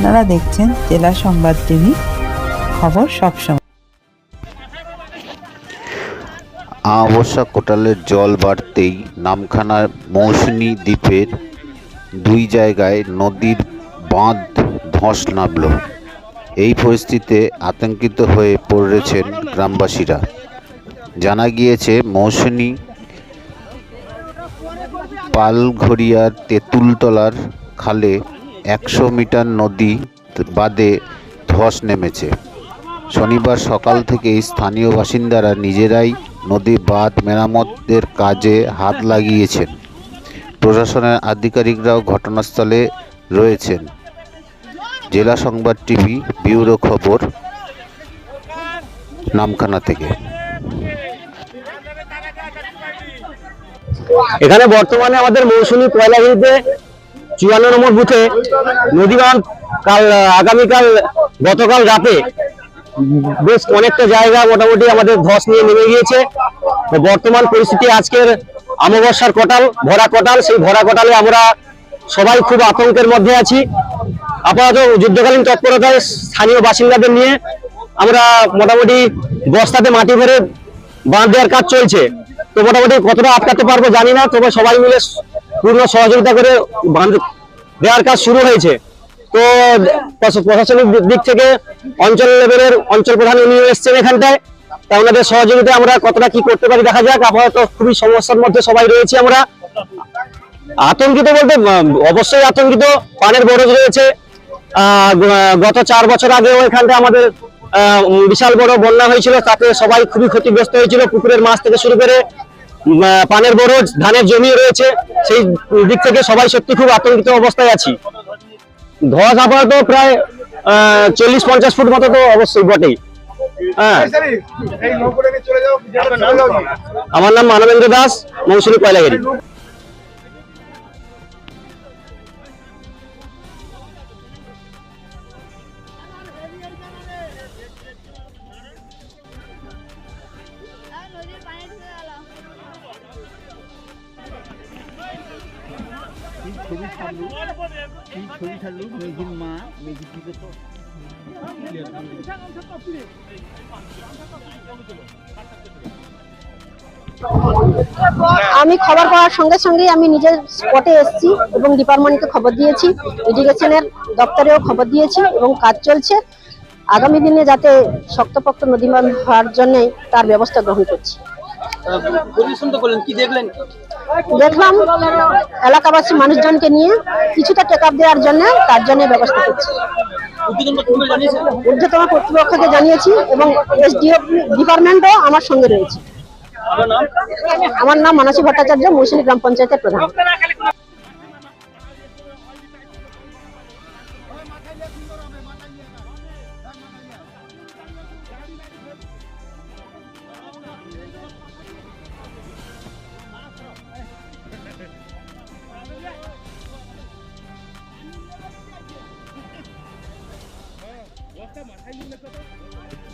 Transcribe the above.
আপনারা দেখছেন জেলা সংবাদ টিভি, খবর সবসময় আমাবস্যা কোটালের জল বাড়তেই নামখানার মৌসুমী দ্বীপের দুই জায়গায় নদীর বাঁধ ধস নামল। এই পরিস্থিতিতে আতঙ্কিত হয়ে পড়েছেন গ্রামবাসীরা। জানা গিয়েছে মৌসুমী পালঘড়িয়ার তেঁতুলতলার খালে একশো মিটার নদী বাদে ধস নেমেছে। শনিবার সকাল থেকেই স্থানীয় বাসিন্দারা নিজেরাই নদী বাঁধ মেরামতের কাজে হাত লাগিয়েছেন। প্রশাসনের আধিকারিকরাও ঘটনাস্থলে রয়েছেন। জেলা সংবাদ টিভি, ব্যুরো খবর, নামখানা থেকে। এখানে বর্তমানে আমাদের মৌসুমী কয়লাগিরিতে চুয়ান্ন নম্বর বুথে নদী বাঁধ কাল, আগামীকাল, গতকাল রাতে বেশ অনেকটা জায়গা মোটামুটি আমাদের ধস নিয়ে নেমে গিয়েছে। বর্তমান পরিস্থিতি আজকের অমাবস্যার কটাল, ভরা কটাল, সেই ভরা কটালে আমরা সবাই খুব আতঙ্কের মধ্যে আছি। আপাতত যুদ্ধকালীন তৎপরতায় স্থানীয় বাসিন্দাদের নিয়ে আমরা মোটামুটি বস্তাতে মাটি ভরে বাঁধ দেওয়ার কাজ চলছে। তো মোটামুটি কতটা আটকাতে পারব জানি না, তবে সবাই মিলে পূর্ণ সহযোগিতা করে দেওয়ার কাজ শুরু হয়েছে। তো প্রশাসনিক দিক- থেকে অঞ্চল লেভেলের অঞ্চল প্রধান উনি এসছেন এখানটায়। তা ওনাদের সহযোগিতা আমরা কতটা কি করতে পারি দেখা যাক। আপাতত খুবই সমস্যার মধ্যে সবাই রয়েছি আমরা। আতঙ্কিত বলতে অবশ্যই আতঙ্কিত। পানের বরজ রয়েছে। গত চার বছর আগেও এখানটা আমাদের বিশাল বড় বন্যা হয়েছিল। তাতে সবাই খুবই ক্ষতিগ্রস্ত হয়েছিল। পুকুরের মাছ থেকে শুরু করে পানের বরজ ধানের জমি রয়েছে সেই দিক থেকে সবাই সত্যি খুব আতঙ্কিত অবস্থায় আছি। ধস আপাতত প্রায় চল্লিশ পঞ্চাশ ফুট মতো তো অবশ্যই বটেই। আমার নাম মানবেন্দ্র দাস মৌসুমী নৌকোটা আমি খবর পাওয়ার সঙ্গে সঙ্গেই আমি নিজের স্পটে এসেছি এবং ডিপার্টমেন্টকে খবর দিয়েছি ইরিগেশনের দপ্তরেও খবর দিয়েছি এবং কাজ চলছে। আগামী দিনে যাতে শক্তপোক্ত নদীমান হওয়ার জন্য তার ব্যবস্থা গ্রহণ করছি। দেখলাম এলাকাবাসী মানুষজনকে নিয়ে কিছুটা টেক আপ দেওয়ার জন্য তার জন্য ব্যবস্থা করছি। ঊর্ধ্বতম কর্তৃপক্ষকে জানিয়েছি এবং এসডিও ডিপার্টমেন্টও আমার সঙ্গে রয়েছে। আমার নাম মানসী ভট্টাচার্য মৌসুমী গ্রাম পঞ্চায়েতের প্রধান। Come on, how you gonna